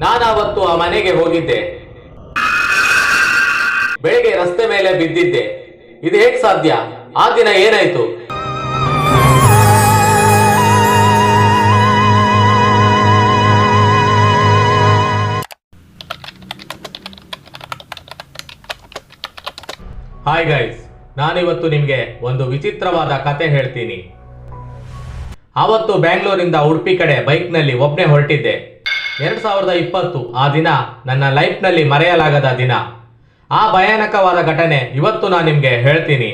ನಾನಾವತ್ತು ಆ ಮನೆಗೆ ಹೋಗಿದ್ದೆ. ಬೆಳಿಗ್ಗೆ ರಸ್ತೆ ಮೇಲೆ ಬಿದ್ದಿದ್ದೆ. ಇದು ಹೇಗ್ ಸಾಧ್ಯ? ಆ ದಿನ ಏನಾಯ್ತು? ಹಾಯ್ ಗೈಸ್ ನಾನಿವತ್ತು ನಿಮಗೆ ಒಂದು ವಿಚಿತ್ರವಾದ ಕತೆ ಹೇಳ್ತೀನಿ. ಆವತ್ತು ಬ್ಯಾಂಗ್ಳೂರಿಂದ ಉಡುಪಿ ಕಡೆ ಬೈಕ್ನಲ್ಲಿ ಒಬ್ಬನೇ ಹೊರಟಿದ್ದೆ. ಎರಡ್ ಸಾವಿರದ ಇಪ್ಪತ್ತು, ಆ ದಿನ ನನ್ನ ಲೈಫ್ನಲ್ಲಿ ಮರೆಯಲಾಗದ ದಿನ. ಆ ಭಯಾನಕವಾದ ಘಟನೆ ಇವತ್ತು ನಾನು ನಿಮಗೆ ಹೇಳ್ತೀನಿ.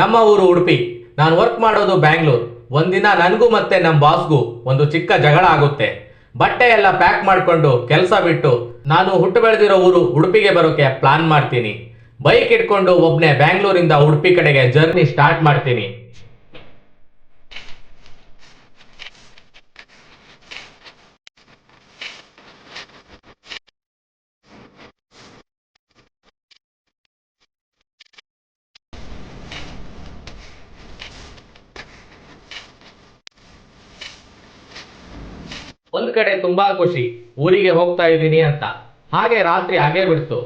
ನಮ್ಮ ಊರು ಉಡುಪಿ. ನಾನು ವರ್ಕ್ ಮಾಡೋದು ಬ್ಯಾಂಗ್ಳೂರ್. ಒಂದಿನ ನನಗೂ ಮತ್ತೆ ನಮ್ಮ ಬಾಸ್ಗೂ ಒಂದು ಚಿಕ್ಕ ಜಗಳ ಆಗುತ್ತೆ. ಬಟ್ಟೆ ಎಲ್ಲ ಪ್ಯಾಕ್ ಮಾಡಿಕೊಂಡು ಕೆಲಸ ಬಿಟ್ಟು ನಾನು ಹುಟ್ಟು ಬೆಳೆದಿರೋ ಊರು ಉಡುಪಿಗೆ ಬರೋಕೆ ಪ್ಲಾನ್ ಮಾಡ್ತೀನಿ. ಬೈಕ್ ಇಟ್ಕೊಂಡು ಒಬ್ನೇ ಬ್ಯಾಂಗ್ಳೂರಿಂದ ಉಡುಪಿ ಕಡೆಗೆ ಜರ್ನಿ ಸ್ಟಾರ್ಟ್ ಮಾಡ್ತೀನಿ. ಒಂದ್ ಕಡೆ ತುಂಬಾ ಖುಷಿ, ಊರಿಗೆ ಹೋಗ್ತಾ ಇದ್ದೀನಿ ಅಂತ. ಹಾಗೆ ರಾತ್ರಿ ಹಾಗೆ ಬಿಡ್ತು.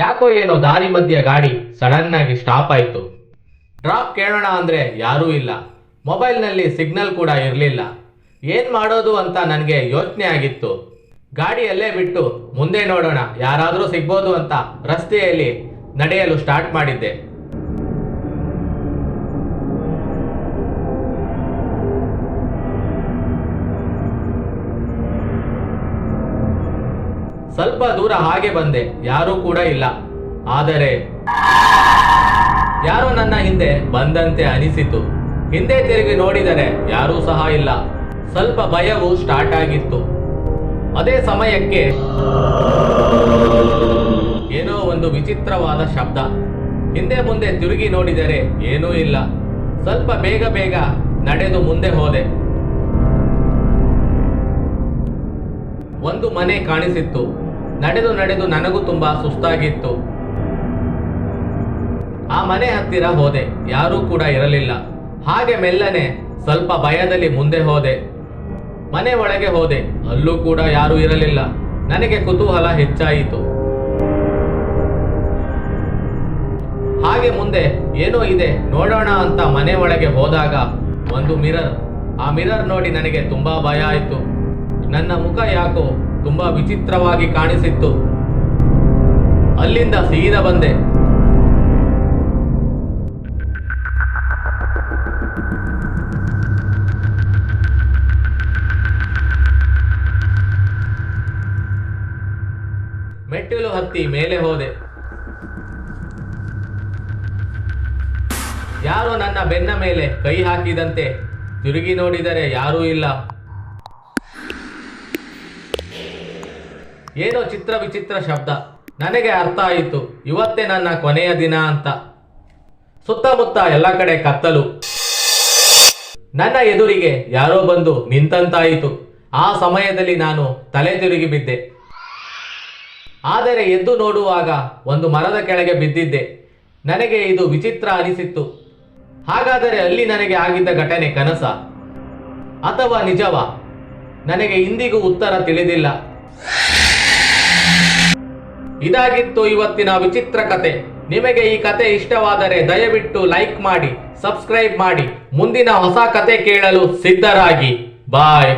ಯಾಕೋ ಏನೋ ದಾರಿ ಮಧ್ಯ ಗಾಡಿ ಸಡನ್ ಆಗಿ ಸ್ಟಾಪ್ ಆಯ್ತು. ಡ್ರಾಪ್ ಕೇಳೋಣ ಅಂದ್ರೆ ಯಾರೂ ಇಲ್ಲ. ಮೊಬೈಲ್ನಲ್ಲಿ ಸಿಗ್ನಲ್ ಕೂಡ ಇರಲಿಲ್ಲ. ಏನು ಮಾಡೋದು ಅಂತ ನನಗೆ ಯೋಚನೆ ಆಗಿತ್ತು. ಗಾಡಿಯಲ್ಲೇ ಬಿಟ್ಟು ಮುಂದೆ ನೋಡೋಣ, ಯಾರಾದರೂ ಸಿಗ್ಬೋದು ಅಂತ ರಸ್ತೆಯಲ್ಲಿ ನಡೆಯಲು ಸ್ಟಾರ್ಟ್ ಮಾಡಿದ್ದೆ. ಸ್ವಲ್ಪ ದೂರ ಹಾಗೆ ಬಂದೆ. ಯಾರೂ ಕೂಡ ಇಲ್ಲ. ಆದರೆ ಯಾರೋ ನನ್ನ ಹಿಂದೆ ಬಂದಂತೆ ಅನಿಸಿತು. ಹಿಂದೆ ತಿರುಗಿ ನೋಡಿದರೆ ಯಾರೂ ಸಹ ಇಲ್ಲ. ಸ್ವಲ್ಪ ಭಯವು ಸ್ಟಾರ್ಟ್ ಆಗಿತ್ತು. ಅದೇ ಸಮಯಕ್ಕೆ ಏನೋ ಒಂದು ವಿಚಿತ್ರವಾದ ಶಬ್ದ. ಹಿಂದೆ ಮುಂದೆ ತಿರುಗಿ ನೋಡಿದರೆ ಏನೂ ಇಲ್ಲ. ಸ್ವಲ್ಪ ಬೇಗ ಬೇಗ ನಡೆದು ಮುಂದೆ ಹೋದೆ. ಒಂದು ಮನೆ ಕಾಣಿಸಿತ್ತು. ನಡೆದು ನಡೆದು ನನಗೂ ತುಂಬಾ ಸುಸ್ತಾಗಿತ್ತು. ಆ ಮನೆ ಹತ್ತಿರ ಹೋದೆ, ಯಾರೂ ಕೂಡ ಇರಲಿಲ್ಲ. ಹಾಗೆ ಮೆಲ್ಲನೆ ಸ್ವಲ್ಪ ಭಯದಲ್ಲಿ ಮುಂದೆ ಹೋದೆ. ಮನೆ ಒಳಗೆ ಹೋದೆ, ಅಲ್ಲೂ ಕೂಡ ಯಾರೂ ಇರಲಿಲ್ಲ. ನನಗೆ ಕುತೂಹಲ ಹೆಚ್ಚಾಯಿತು. ಹಾಗೆ ಮುಂದೆ ಏನೋ ಇದೆ, ನೋಡೋಣ ಅಂತ ಮನೆ ಒಳಗೆ ಹೋದಾಗ ಒಂದು ಮಿರರ್. ಆ ಮಿರರ್ ನೋಡಿ ನನಗೆ ತುಂಬಾ ಭಯ ಆಯಿತು. ನನ್ನ ಮುಖ ಯಾಕೋ ತುಂಬಾ ವಿಚಿತ್ರವಾಗಿ ಕಾಣಿಸಿತ್ತು. ಅಲ್ಲಿಂದ ಸೀದಾ ಬಂದೆ. ಮೆಟ್ಟಿಲು ಹತ್ತಿ ಮೇಲೆ ಹೋದೆ. ಯಾರೋ ನನ್ನ ಬೆನ್ನ ಮೇಲೆ ಕೈ ಹಾಕಿದಂತೆ ತಿರುಗಿ ನೋಡಿದರೆ ಯಾರೂ ಇಲ್ಲ. ಏನೋ ಚಿತ್ರ ವಿಚಿತ್ರ ಶಬ್ದ. ನನಗೆ ಅರ್ಥ ಆಯಿತು. ಇವತ್ತೇ ನನ್ನ ಕೊನೆಯ ದಿನ ಅಂತ. ಸುತ್ತಮುತ್ತ ಎಲ್ಲ ಕಡೆ ಕತ್ತಲು. ನನ್ನ ಎದುರಿಗೆ ಯಾರೋ ಬಂದು ನಿಂತಂತಾಯಿತು. ಆ ಸಮಯದಲ್ಲಿ ನಾನು ತಲೆ ತಿರುಗಿ ಬಿದ್ದೆ. ಆದರೆ ಎದ್ದು ನೋಡುವಾಗ ಒಂದು ಮರದ ಕೆಳಗೆ ಬಿದ್ದಿದ್ದೆ. ನನಗೆ ಇದು ವಿಚಿತ್ರ ಅನಿಸಿತ್ತು. ಹಾಗಾದರೆ ಅಲ್ಲಿ ನನಗೆ ಆಗಿದ್ದ ಘಟನೆ ಕನಸ? ಅಥವಾ ನಿಜವಾ? ನನಗೆ ಇಂದಿಗೂ ಉತ್ತರ ತಿಳಿದಿಲ್ಲ. ಇದಾಗಿತ್ತು ಇವತ್ತಿನ ವಿಚಿತ್ರ ಕತೆ. ನಿಮಗೆ ಈ ಕತೆ ಇಷ್ಟವಾದರೆ ದಯವಿಟ್ಟು ಲೈಕ್ ಮಾಡಿ, ಸಬ್ಸ್ಕ್ರೈಬ್ ಮಾಡಿ. ಮುಂದಿನ ಹೊಸ ಕತೆ ಕೇಳಲು ಸಿದ್ಧರಾಗಿ. ಬಾಯ್.